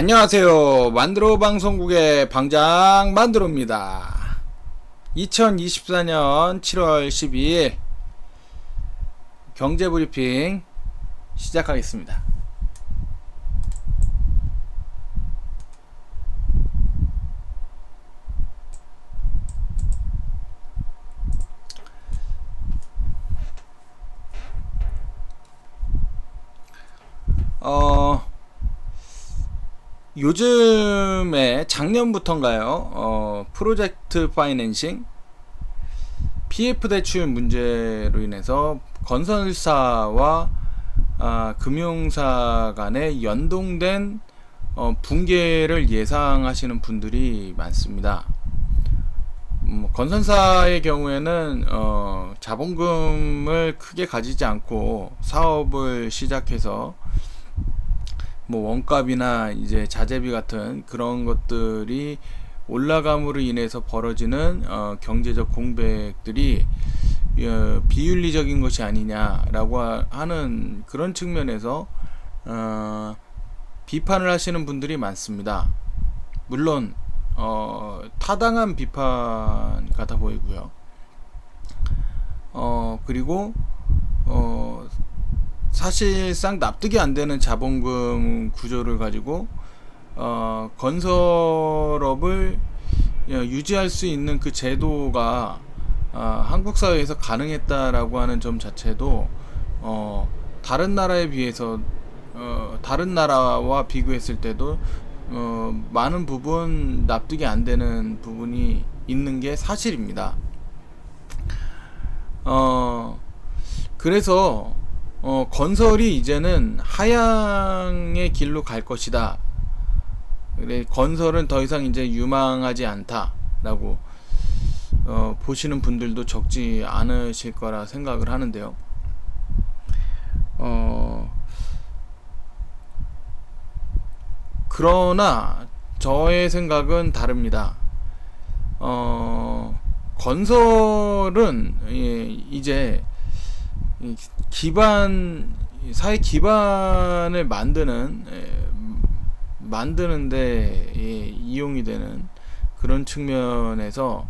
안녕하세요. 만드로 방송국의 방장 만드로입니다. 2024년 7월 12일 경제 브리핑 시작하겠습니다. 어, 요즘에 작년부터인가요? 어, 프로젝트 파이낸싱 PF 대출 문제로 인해서 건설사와 아, 금융사 간에 연동된 어, 붕괴를 예상하시는 분들이 많습니다. 음, 건설사의 경우에는 어, 자본금을 크게 가지지 않고 사업을 시작해서 뭐 원값이나 이제 자재비 같은 그런 것들이 올라감으로 인해서 벌어지는 어, 경제적 공백들이 어, 비윤리적인 것이 아니냐라고 하- 하는 그런 측면에서 어, 비판을 하시는 분들이 많습니다. 물론 어, 타당한 비판 같아 보이고요. 어, 그리고 어, 사실상 납득이 안 되는 자본금 구조를 가지고 어, 건설업을 어, 유지할 수 있는 그 제도가 어, 한국 사회에서 가능했다라고 하는 점 자체도 어, 다른 나라에 비해서 어, 다른 나라와 비교했을 때도 어, 많은 부분 납득이 안 되는 부분이 있는 게 사실입니다. 어, 그래서 어, 건설이 이제는 하향의 길로 갈 것이다. 그래, 건설은 더 이상 이제 유망하지 않다라고 어, 보시는 분들도 적지 않으실 거라 생각을 하는데요. 어, 그러나 저의 생각은 다릅니다. 어, 건설은 예, 이제 이 기반 사회 기반을 만드는 에, 만드는데 예, 이용이 되는 그런 측면에서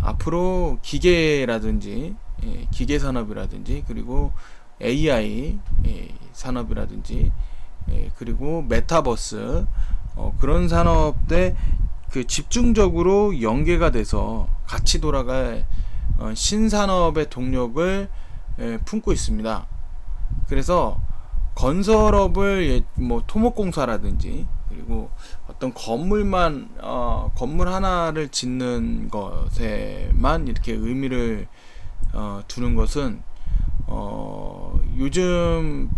앞으로 기계라든지 예, 기계 산업이라든지 그리고 AI 예, 산업이라든지 예, 그리고 메타버스 어, 그런 산업대 그 집중적으로 연계가 돼서 같이 돌아갈 어, 신산업의 동력을 예, 품고 있습니다. 그래서 건설업을 예, 뭐 토목공사라든지 그리고 어떤 건물만 어, 건물 하나를 짓는 것에만 이렇게 의미를 어, 두는 것은 어, 요즘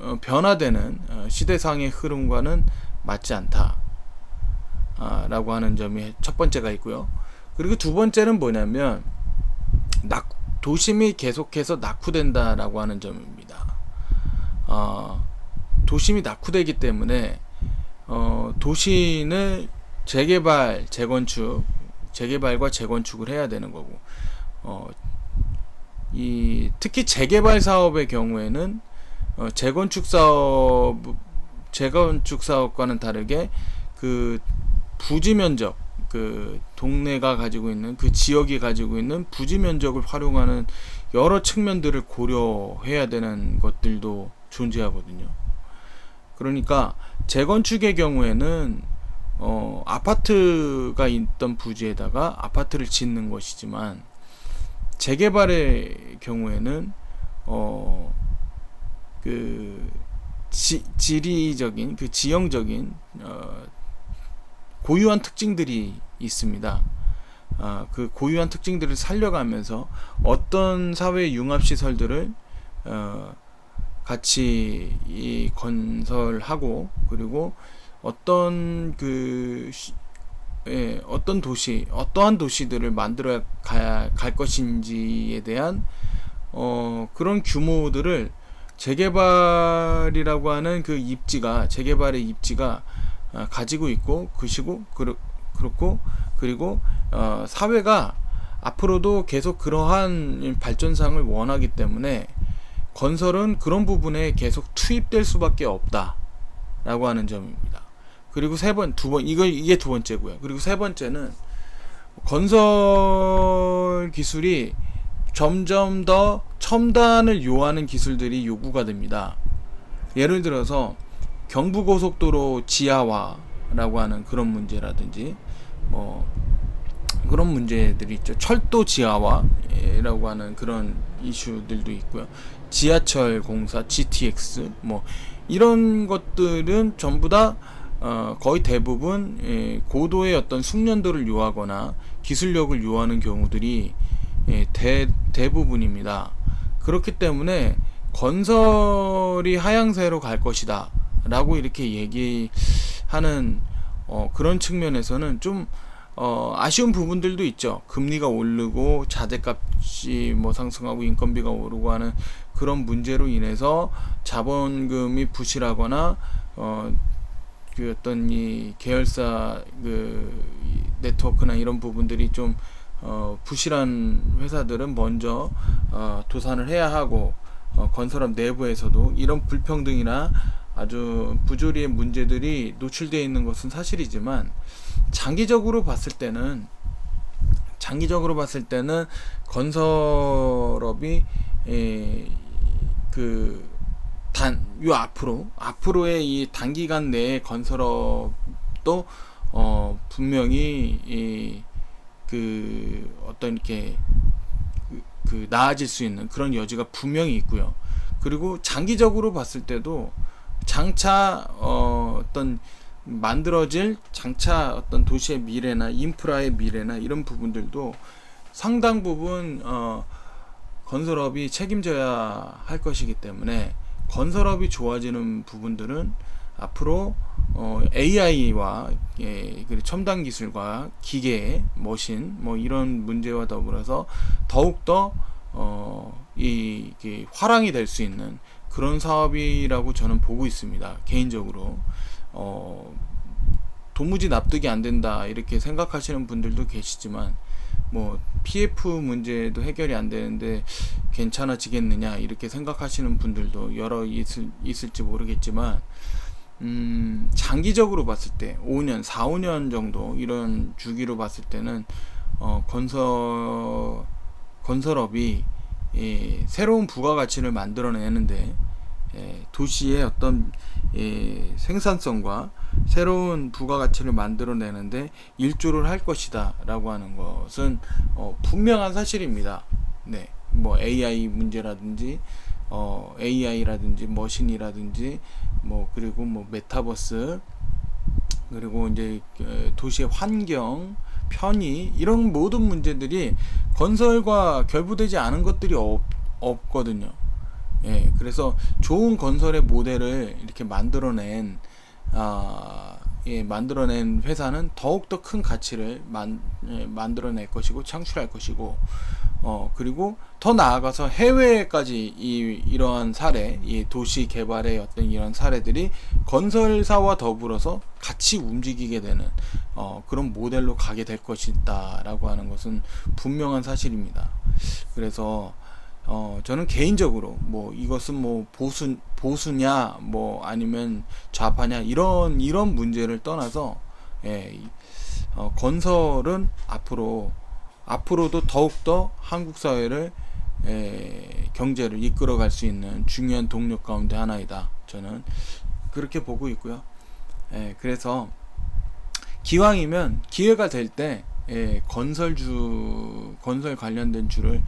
어, 변화되는 어, 시대상의 흐름과는 맞지 않다. 아, 라고 하는 점이 첫 번째가 있고요. 그리고 두 번째는 뭐냐면 낙, 도심이 계속해서 낙후된다라고 하는 점입니다. 어, 도심이 낙후되기 때문에 어, 도시는 재개발, 재건축, 재개발과 재건축을 해야 되는 거고, 어, 이 특히 재개발 사업의 경우에는 어, 재건축 사업, 재건축 사업과는 다르게 그 부지 면적, 그 동네가 가지고 있는 그 지역이 가지고 있는 부지 면적을 활용하는 여러 측면들을 고려해야 되는 것들도 존재하거든요. 그러니까 재건축의 경우에는 어, 아파트가 있던 부지에다가 아파트를 짓는 것이지만 재개발의 경우에는 어, 그 지, 지리적인 그 지형적인 어, 고유한 특징들이 있습니다. 아, 그 고유한 특징들을 살려가면서 어떤 사회 융합 시설들을 어, 같이 이 건설하고 그리고 어떤 그 시- 예, 어떤 도시, 어떠한 도시들을 만들어 가야 갈 것인지에 대한 어, 그런 규모들을 재개발이라고 하는 그 입지가 재개발의 입지가 아, 가지고 있고 그시고 그렇, 그렇고 그리고 어, 사회가 앞으로도 계속 그러한 발전상을 원하기 때문에 건설은 그런 부분에 계속 투입될 수밖에 없다라고 하는 점입니다. 그리고 세 번, 두 번, 이거, 이게 두 번째고요. 그리고 세 번째는 건설 기술이 점점 더 첨단을 요하는 기술들이 요구가 됩니다. 예를 들어서 경부고속도로 지하화라고 하는 그런 문제라든지 뭐 그런 문제들이 있죠. 철도 지하화라고 하는 그런 이슈들도 있고요. 지하철 공사, GTX 뭐 이런 것들은 전부 다 어, 거의 대부분 예, 고도의 어떤 숙련도를 요하거나 기술력을 요하는 경우들이 예, 대, 대부분입니다. 그렇기 때문에 건설이 하향세로 갈 것이다 라고 이렇게 얘기하는 어, 그런 측면에서는 좀 어, 아쉬운 부분들도 있죠. 금리가 오르고 자재값이 뭐 상승하고 인건비가 오르고 하는 그런 문제로 인해서 자본금이 부실하거나 어, 그 어떤 이 계열사 그 네트워크나 이런 부분들이 좀 어, 부실한 회사들은 먼저 어, 도산을 해야 하고 어, 건설업 내부에서도 이런 불평등이나 아주 부조리의 문제들이 노출되어 있는 것은 사실이지만 장기적으로 봤을 때는 장기적으로 봤을 때는 건설업이 에, 그단 요 앞으로 앞으로의 이 단기간 내에 건설업도 어 분명히 이, 그 어떤 이렇게 그, 그 나아질 수 있는 그런 여지가 분명히 있고요. 그리고 장기적으로 봤을 때도 장차 어, 어떤 만들어질 장차 어떤 도시의 미래나 인프라의 미래나 이런 부분들도 상당 부분 어, 건설업이 책임져야 할 것이기 때문에 건설업이 좋아지는 부분들은 앞으로 어, AI와 예, 그리고 첨단 기술과 기계, 머신 뭐 이런 문제와 더불어서 더욱 더 어, 이, 이게 화랑이 될 수 있는 그런 사업이라고 저는 보고 있습니다. 개인적으로 어, 도무지 납득이 안 된다 이렇게 생각하시는 분들도 계시지만 뭐 PF 문제도 해결이 안 되는데 괜찮아지겠느냐 이렇게 생각하시는 분들도 여러 있을, 있을지 모르겠지만 음, 장기적으로 봤을 때 5년, 4, 5년 정도 이런 주기로 봤을 때는 어, 건설 건설업이 예, 새로운 부가가치를 만들어내는데 예, 도시의 어떤 예, 생산성과 새로운 부가가치를 만들어내는데 일조를 할 것이다라고 하는 것은 어, 분명한 사실입니다. 네, 뭐 AI 문제라든지 어, AI라든지 머신이라든지 뭐 그리고 뭐 메타버스 그리고 이제 그 도시의 환경 편의 이런 모든 문제들이 건설과 결부되지 않은 것들이 없, 없거든요. 예, 그래서 좋은 건설의 모델을 이렇게 만들어낸 아, 예, 만들어낸 회사는 더욱더 큰 가치를 만, 예, 만들어낼 것이고 창출할 것이고 어, 그리고 더 나아가서 해외까지 이, 이러한 사례, 이 도시 개발의 어떤 이런 사례들이 건설사와 더불어서 같이 움직이게 되는 어, 그런 모델로 가게 될 것이다라고 하는 것은 분명한 사실입니다. 그래서 어, 저는 개인적으로 뭐 이것은 뭐 보수 보수냐 뭐 아니면 좌파냐 이런 이런 문제를 떠나서 예, 어, 건설은 앞으로 앞으로도 더욱 더 한국 사회를 에, 경제를 이끌어갈 수 있는 중요한 동력 가운데 하나이다. 저는 그렇게 보고 있고요. 에, 그래서 기왕이면 기회가 될때 건설주 건설 관련된 주를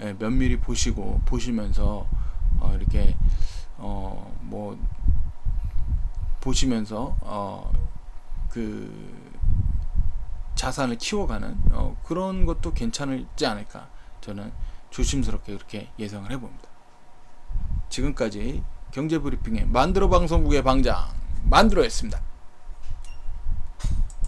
에, 면밀히 보시고 보시면서 어, 이렇게 어, 뭐 보시면서 어, 그 자산을 키워가는 어, 그런 것도 괜찮을지 않을까 저는 조심스럽게 그렇게 예상을 해봅니다. 지금까지 경제브리핑의 만들어 방송국의 방장 만들어였습니다.